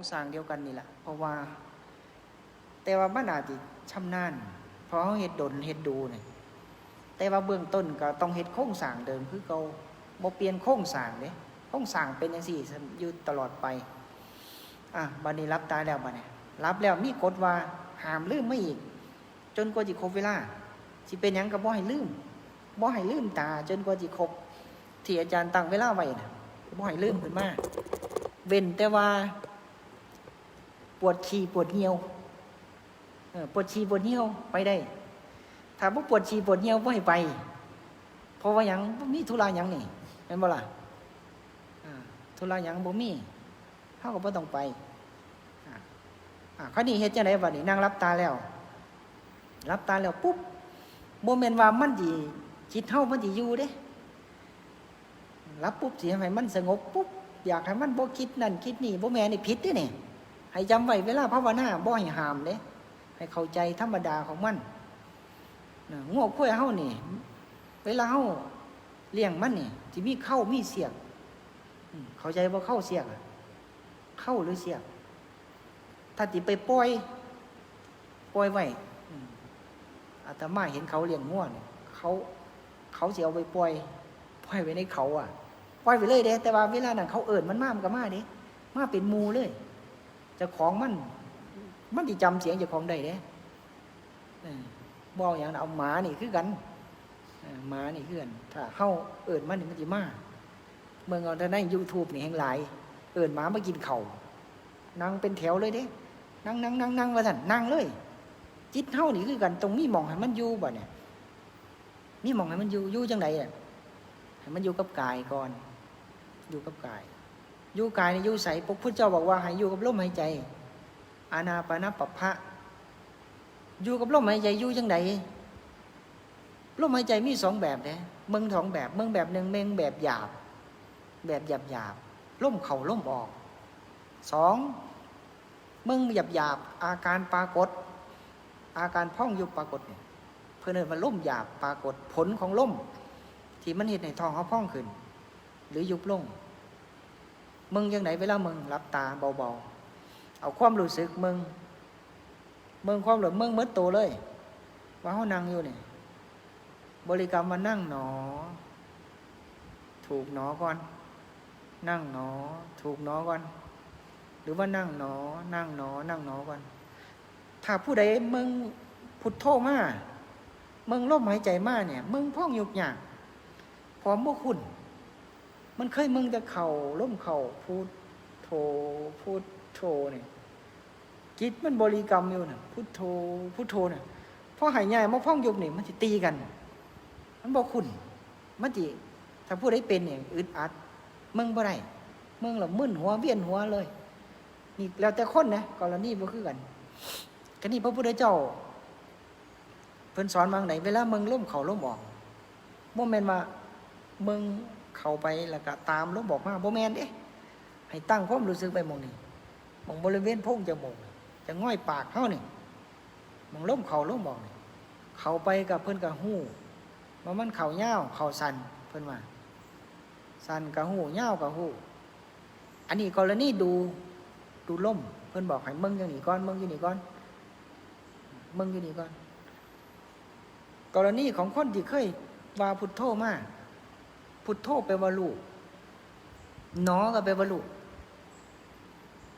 งสร้างเดียวกันนี่แหละเพราะว่า แต่ว่ามันอาจจะชำนาญเพราะเขาเฮ็ดดนเฮ็ดดูเนี่ยแต่ว่าเบื้องต้นก็ต้องเฮ็ดโครงสร้างเดิมคือเก่าบ่เปลี่ยนโครงสร้างเด้โครงสร้างเป็นจังซี่ยู่ตลอดไปอะบัดนี้รับตายแล้วบัดนี้รับแล้วมีกฎว่าห้ามลืมไม่อีก จนกว่าสิครบเวลาสิเป็นยังก็บ่ให้ลืมบ่ให้ลืมตา จนกว่าสิครบที่อาจารย์ตั้งเวลาไว้น่ะบ่ให้ลืมขึ้นมาเว้นแต่ว่า ปวดฉี่ปวดเหี่ยวปวดฉี่ปวดเหี่ยวไปได้ถ้าบ่ปวดฉี่ปวดเหี่ยวบ่ให้ไป เพราะว่ายังมีธุระหยังนี่แม่นบ่ล่ะอ่าธุระหยังบ่มีเฮาก็บ่ต้องไปอ่าอ่าครนี้เฮ็ดจังได๋บัดนี้นั่งรับตาแล้ว รับตาแล้วปุ๊บบ่แม่นว่ามันสิจิตเฮามันสิอยู่เด้รับปุ๊บสิให้มันสงบปุ๊บอยากให้มันบ่คิดนั่นคิดนี่บ่แม่นนี่ผิดเด้นี่ ให้จำไว้เวลาภาวนาบ่ให้หามเด้ให้เข้าใจธรรมดาของมันนะงอกข้วยเฮานี่เวลาเฮาเลี้ยงมันนี่ที่มีเข้ามีเสียกเข้าใจบ่าเข้าเสียกเข้าหรือเสียกถ้าติไปปล่อยปล่อยไว้อาตมาเห็นเขาเลี้ยงง่วนเขาเขาสิเอาไปปล่อยปล่อยไว้ในเขาอะปล่อยไปเลยเด้แต่ว่าเวลานั้นเขาเอิ้นมันมามันก็มาเด้มาเป็นมูเลย จ้าของมัน มันที่จำเสียงเจ้าของได้เด้บอกอย่างนั้นเอาหมานี่คือกันหมานี่คือกันถ้าเข้าเอิญมันนี่มันจะมาเมืองเอาแต่ในยูทูบนี่แห่งหลาย เอิญหมามากินเขา่านั่งเป็นแถวเลยเด้ นั่งนั่งนั่งนั่งว่าสันนั่งเลย จิตเท่านี่คือกันตรงมีหมองให้มันอยู่บ่เนี่ยมีหมองให้มันอยู่อยู่จังไดอะให้มันอยู่กับกายก่อน อยู่กับกาย ยู่กายในอยู่ใสพระพุทธเจ้าบอกว่าให้อยู่กับลมหายใจ อานาปานปภะอยู่กับลมหายใจอยู่จังไดลมหายใจมีสองแบบนะเมืองสองแบบเมืองแบบหนึ่งเมืองแบบหยาบ แบบหยาบหยาบล่มเข่าล่มออกสองเมืองหยาบหยาบอาการปรากฏ อาการพ่องยุบปรากฏเนี่ยเพื่อนเอินว่าล่มหยาบปรากฏผลของล่มที่มันเห็นในท้องเขาพ่องขึ้น หรือยุบลง มึงยังไหนเวลามึงรับตาเบาๆ เอาความรู้สึกมึง มึงความรู้มึงมืดโตเลย ว่าเขานั่งอยู่นี่บริกรรมมานั่งหนอ ถูกหนอก่อน นั่งหนอ ถูกหนอก่อน หรือว่านั่งหนอ นั่งหนอ นั่งหนอก่อน ถ้าผู้ใดมึงพุทโธมามึงลมหายใจมาเนี่ย มึงพ่องยุกหยากพร้อมบ่คุณ มันเคยมึงจะเข่าล้มเข่าพูดโทพูดโทเนี่ยจิตมันบริกรรมอยู่น่ะพุทโธพุทโธน่ะพอหายใหญ่มาพ่องยุบนี่มันจะตีกัน มันบอกคุณมันจิถ้าพูดได้เป็นเนี่ยอึดอัดมึงบ่ได้มึงละมึนหัวเวียนหัวเลย นี่แล้วแต่คนนะกรณีบ่คือกันก็นี่พระพุทธเจ้า เพิ่นสอนมาไหนเวลามึงล้มเข่าล้มออกโมเมนต์ว่ามึง เข้าไปแล้วก็ตามล้มบอกมาโมแมนเด้ให้ตั้งความรู้สึกไปมองนี่มองบริเวณโพงจมูกจะง่อยปากเขานี่มองล้มเข่าล้มบอกนี่เข้าไปกับเพิ่อนกับหู้ว่ามันเข่าเง่าวเข่าสันเพิ่อนว่าสันกับหูเง่าวกับหูอันนี้กรณีดูดูล่มเพิ่อนบอกให้มึงอย่างนี้ก่อนมึงอย่างนี้ก่อนมึงอย่างนี้ก่อน กรณีของคนที่เคยว่าพุทโธมาก พุทโธแปลว่าลูกหนอก็แปลว่าลูก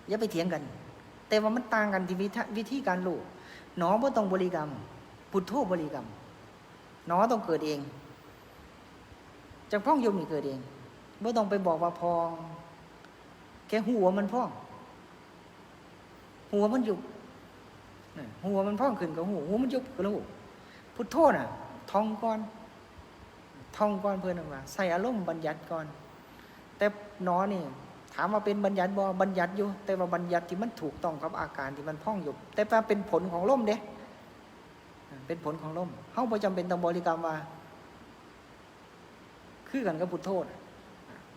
อย่าไปเถียงกัน แต่ว่ามันต่างกันที่วิธีการลูกหนอบ่ต้องบริกรรม พุทโธบริกรรมหนอต้องเกิดเองจากพ่องยมนี่เกิดเองบ่ต้องไปบอกว่าพอง แค่หัวมันพ่อง หัวมันยุบหัวมันพ่องขึ้นกับหัวหัวมันยุบกับหูพุทโธน่ะทองก่อน ท่องก่อนเพื่อนว่าใส่อารมณ์บัญญัติก่อน แต่หนอนี่ถามว่าเป็นบัญญัติบ่บัญญัติอยู่ แต่ว่าบัญญัติที่มันถูกต้องกับอาการที่มันพ่องอยู่ แต่ว่าเป็นผลของลมเด้เป็นผลของลมเฮาบ่จำเป็นต้องบริกรรมว่าคือกันกับพุทโธน่ะ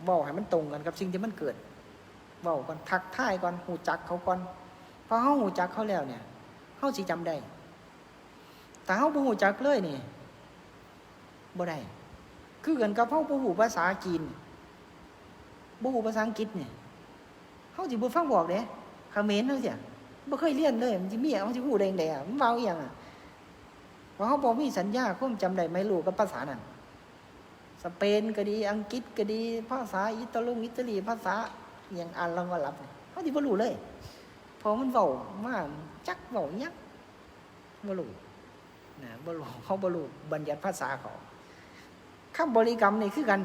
เว้าให้มันตรงกันกับสิ่งที่มันเกิดเว้าก่อนทักทายก่อนหูจักเขาก่อนพอเฮาหูจักเขาแล้วเนี่ยเฮาสิจำได้แต่เฮาบ่หูจักเลยนี่บ่ได้ คือกันกับเฮาบ่ฮู้ภาษาจีนบ่ฮู้ภาษาอังกฤษเนี่ยเฮาสิบ่ฟังบอกเด้เขมรนั่นเสียบ่เคยเรียนเลยมันจะมีมันจะหูแดงแดงมันเบาอหย่างอะเพราะเขาบอกมีสัญญาคุ้มจำได้ไหมรู้กับภาษานั้นสเปนก็ดีอังกฤษก็ดี ภาษาอิตาลีอิตาลีภาษาอย่างอ่านเราก็รับเขาที่บ่รู้เลยเพอมันเบามากจักเบายักบ่รู้นะบ่รู้เขาบ่รู้บัญญัติภาษาเขา คำบริกรรมนี่คือกัน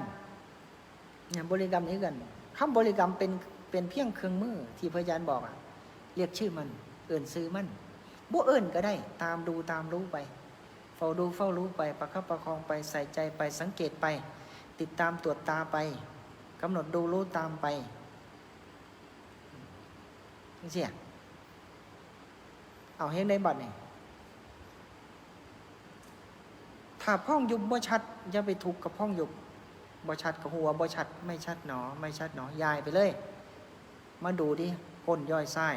เนี่ยบริกรรมนี่กันคำบริกรรมเป็นเป็นเพียงเครื่องมือที่พระอาจารย์บอกอะเรียกชื่อมัน เอื่นซื้อมันบ่เอื่นก็ได้ ตามดูตามรู้ไปเฝ้าดูเฝ้ารู้ไปประคับประคองไปใส่ใจไปสังเกตไป ติดตามตรวจตาไปกำหนดดูรู้ตามไปเสียเอาเห็นในบัตรนี่ ถ้าพ้องยุบบ่ชัดอย่าไปถูกกับพ้องยุบบ่ชัดกับหัวบ่ชัด ไม่ชัดหนอ ไม่ชัดหนอยายไปเลย มาดูดิก้นย่อยไส้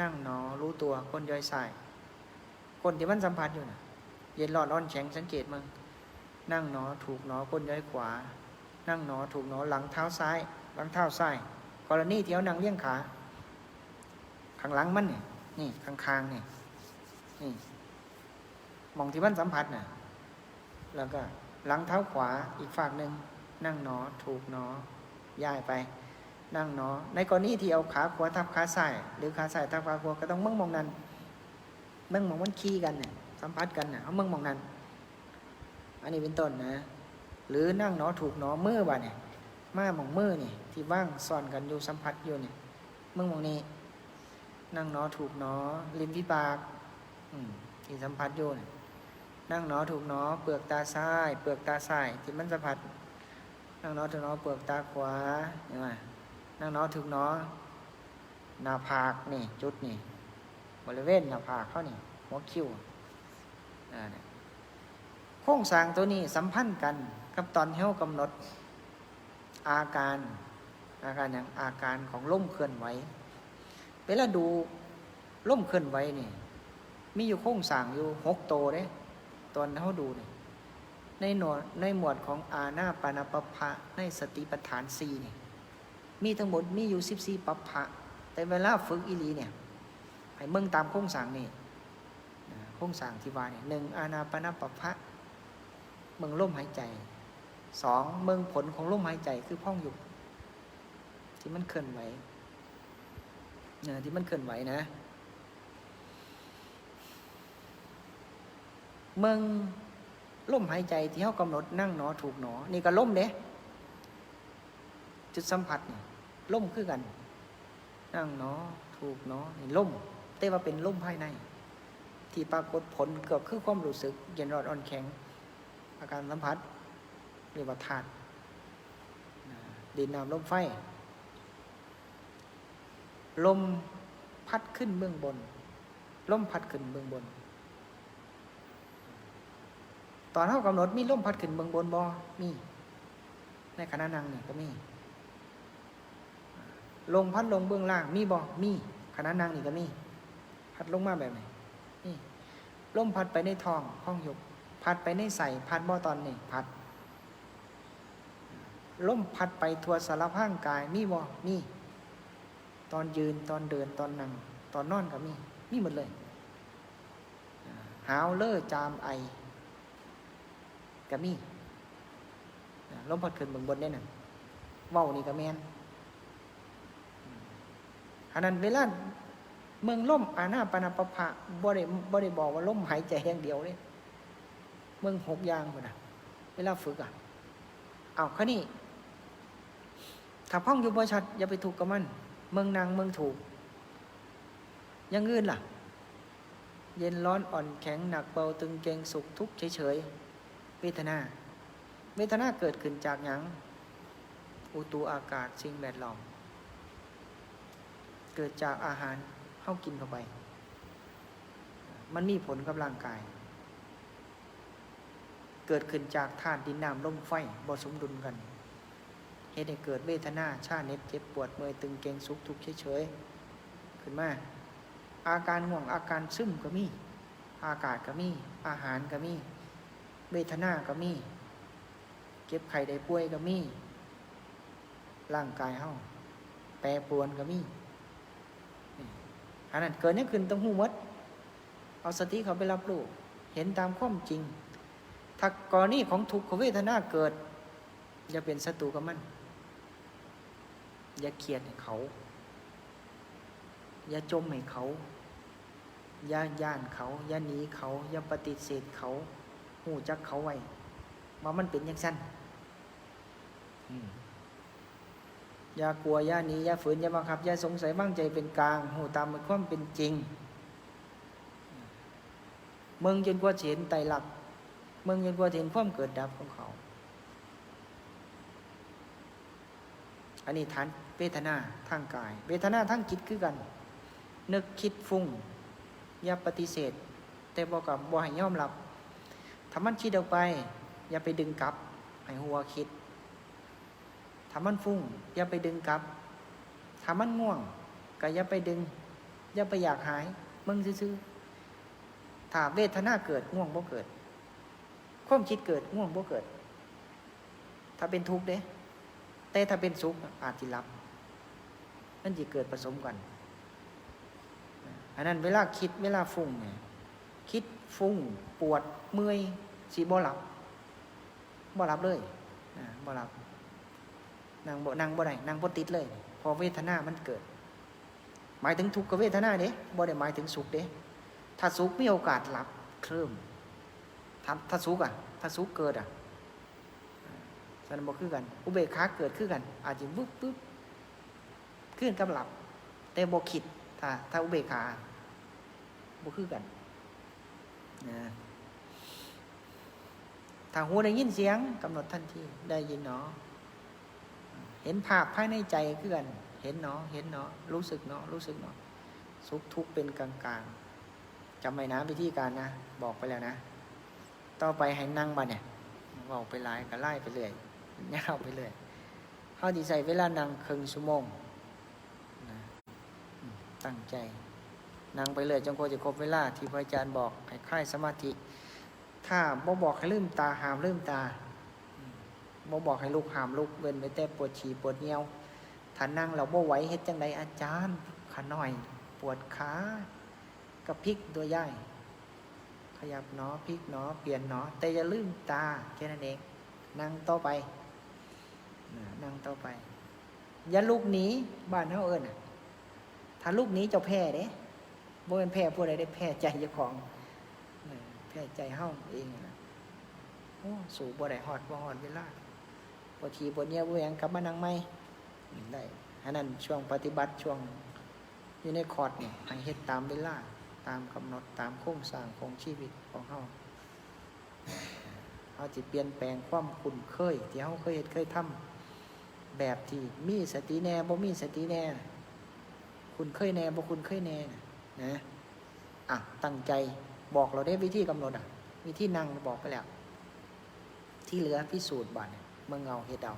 นั่งหนอ รู้ตัวก้นย่อยไส้ก้นที่มันสัมผัสอยู่นะเย็นร้อนร้อนแข็งสังเกตมึงนั่งหนอถูกหนอก้นย้อยขวา นั่งหนอถูกหนอหลังเท้าซ้าย หลังเท้าซ้ายกรณีเที่เอานั่งเลี้ยงขาข้างหลังมันนี่นี่ข้างคางนี่นี่มองที่มันสัมผัสน่ะ แล้วก็หลังเท้าขวาอีกฝากหนึ่งนั่งหนอถูกหนอย่ายไป นั่งหนอ ในกรณีที่เอาขาขวาทับขาซ้ายหรือขาซ้ายทับขาขวาก็ต้องมึงมองนั้นมึงมองมันขี้กันเนี่ยสัมผัสกันนะเอามึงมองนั้น อันนี้เป็นต้นนะ หรือนั่งหนอถูกหนอมือบ่เนี่ยมามองมือนี่ที่ว่างซ่อนกันอยู่สัมผัสอยู่เนี่ยมึงมองนี้นั่งหนอถูกหนอริมฝีปาก อืมที่สัมผัสอยู่เนี่ย นั่งหนอถูกหนอเปลือกตาซ้าย เปลือกตาซ้ายที่มันสัมผัสนั่งหนอถูกหนอเปลือกตาขวาเห็นไหมนั่งหนอถูกหนอหน้าผากนี่จุดนี่บริเวณหน้าผากเขานี่หัวคิ้วโครงสร้างตัวนี้สัมพันธ์กันกับตอนเรากำหนดอาการอาการอย่างอาการของล่มเคลื่อนไหวเวลาดูล่มเคลื่อนไหวนี่มีอยู่โครงสร้างอยู่หกโตวเด้ ตอนเขาดูนี่ในหนวดในหมวดของอาณาปานาปภะในสติปัฏฐานสี่นี่มีทั้งหมดมีอยู่สิบสี่ปัปภะแต่เวลาฝึกอีหลีเนี่ยให้เมืองตามโครงสร้างนี่โครงสร้างที่ว่าเนี่ยหนึ่งอาณาปานาปภะเมืองลมหายใจสองเมืองผลของลมหายใจคือพ่องยุบที่มันเคลื่อนไหวเนี่ยที่มันเคลื่อนไหวนะ เมืองลมหายใจที่เขากำหนดนั่งหนอถูกหนอ นี่ก็ล่มเด้จุดสัมผัสเนี่ยล่มคือกัน นั่งหนอถูกหนอนี่ล่มแต่ว่าเป็นล่มภายใน ที่ปรากฏผลเกือบคือความรู้สึก เย็นร้อนอ่อนแข็ง อาการสัมผัสเรียกว่าธาตุดินน้ำลมไฟ ลมพัดขึ้นเบื้องบน ลมพัดขึ้นเบื้องบน ตอนเท่ากำหนดมีลมพัดขึ้นเบื้องบนบอมี ในขณะนั่งเนี่ยก็มีลมพัดลงเบื้องล่าง มีบอมีขณะนั่งนี่ก็มี พัดลงมาแบบไหนนี่ลมพัดไปในท้องห้องยก พัดไปในใส่พัดบ่ตอนนี่พัดลมพัดไปทั่วสารพังกายมีบ่มี ตอนยืนตอนเดินตอนนั่ง ตอนนอนก็มี มีหมดเลย หาวเล่อจามไอ ก็มีลมพัดขึ้นเบื้องบนได้น่ะเว้านี่ก็แมนอันนั้นเวลาเมืองล่มอาณาปนาปภะบ่ได้บ่ได้บอกว่าล่มหายใจอย่างเดียวเลยเมืองหกอย่างคนน่ะเวลาฝึกอะเอาข้านี่ถ้าพ้องอยู่บ่ชัดอย่าไปถูกกับมัน เมืองนางเมืองถูกยังอื่นล่ะ เย็นร้อนอ่อนแข็งหนักเบาตึงเกงสุขทุกข์เฉย เวทนา เวทนาเกิดขึ้นจากหยังอุตุอากาศสิ่งแวดล้อม เกิดจากอาหารเข้ากินเข้าไป มันมีผลกับร่างกาย เกิดขึ้นจากธาตุดินน้ำลมไฟบ่สมดุลกันเหตุให้เกิดเวทนาชาเน็บเจ็บปวดเมื่อยตึงเกงสุขทุกข์เฉยๆขึ้นมาอาการห่วงอาการซึมก็มี อากาศก็มี อาหารก็มี เวทนาก็มี เก็บไข่ได้ป่วยก็มี ร่างกายเฮาแปรปรวนก็มีอันนั้นเกิดนี่ขึ้นต้องหูมด เอาสติเขาไปรับรู้เห็นตามความจริง ถ้ากรณีของทุกขเวทนาเกิด อย่าเป็นศัตรูกับมัน อย่าเคียดให้เขา อย่าจมให้เขา อย่าย่านเขา อย่าหนีเขา อย่าปฏิเสธเขา หูจักเขาไว้ว่ามันเป็นอย่างสั้นอืมอย่ากลัวอย่าหนีอย่าฝืนอย่าบังคับอย่าสงสัยบ้างใจเป็นกลางหูตามมันความเป็นจริงมึงจนกว่าจะเห็นไตรลักษณ์มึงจนกว่าจะเห็นความเกิดดับของเขา อันนี้ฐานเวทนาทางกาย เวทนาทางจิตคือกัน นึกคิดฟุ้งอย่าปฏิเสธ แต่บอกกับบ่ให้ยอมรับ ถ้ามันคิดออกไป อย่าไปดึงกลับให้หัวคิดถ้ามันฟุ้ง อย่าไปดึงกลับถ้ามันง่วง ก็อย่าไปดึง อย่าไปอยากหาย มึงซื่อๆถ้าเวทนาเกิดง่วงบ่เกิด ความคิดเกิดง่วงบ่เกิด ถ้าเป็นทุกข์เด้ แต่ถ้าเป็นสุขอาจจะรับนั่นจะเกิดผสมกันอันนั้นเวลาคิดเวลาฟุ้งเนี่ยคิดฟุ้งปวดเมื่อย สีบ่หลับบ่หลับเลยนะบ่หลับนั่งบ่นั่งบ่ได้นั่งบ่ติดเลย พอเวทนามันเกิด หมายถึงทุกขเวทนาเด้บ่ได้หมายถึงสุขเด้ถ้าสุขมีโอกาสหลับเคลิ้มถ้าถ้าสุขอะ ถ้าสุขเกิดอะสันบ่คือกัน อุเบกขาเกิดคือกัน อาจจะวึบปึ๊บขึ้นกับหลับ แต่บ่คิดถ้าถ้าอุเบกขาบ่คือกันนะ ถ้าหูได้ยินเสียงกำหนดทันทีได้ยินเนาะเห็นภาพภายในใจคือกันเห็นเนาะเห็นเนาะรู้สึกเนาะรู้สึกเนาะสุขทุกข์เป็นกลางๆจำไว้นะวิธีการนะบอกไปแล้วนะ ต่อไปให้นั่งมาเนี่ยบอกไปไล่ก็ไล่ไปเรื่อยยาวไปเรื่อยเขาดีใส่เวลานั่งครึ่งชั่วโมงนะตั้งใจนั่งไปเลยจนกว่าจะครบเวลาที่พระอาจารย์บอกให้ค่ายสมาธิ ถ้าบ่บอกให้ลืมตาหามลืมตาบ่บอกให้ลุกหามลุกเว้นไปแต่ปวดฉี่ปวดเงียวถ้านั่งเราบ่ไหวเฮ็ดจังไดอาจารย์ขาหน่อย ปวดขากับพลิกตัวย่ายขยับหนอพลิกหนอเปลี่ยนหนอแต่อย่าลืมตาแค่นั้นเอง นั่งต่อไปนั่งต่อไป อย่าลุกหนีบ้านเฮาเอิ้นน่ะถ้าลุกหนีเจ้าแพ้เด้บ่เป็นแพ้ผู้ใดได้แพ้ใจเจ้าของ แพ้ใจเฮาเองนะโอ้สู่บ่ได้ฮอดบ่ฮอดเวลาบ่ทีบ่เนี้ยวบ่หยังกลับมานั่งใหม่ได้อันนั้นช่วงปฏิบัติช่วงอยู่ในคอร์สนี่ยให้เฮ็ดตามเวลาตามกำหนดตามโครงสร้างของชีวิตของเฮาเฮาสิเปลี่ยนแปลงความคุ้นเคย ที่เฮาเคยเฮ็ดเคยทำแบบที่มีสติแน่บ่มีสติแน่คุณเคยแน่บ่คุณเคยแน่นะนะอะตั้งใจ บอกเราได้วิธีกำหนดอะ วิธีนั่งบอกไปแล้ว ที่เหลือพิสูจน์บัดเนี่ยเมืองเงาเฮ็ดเอา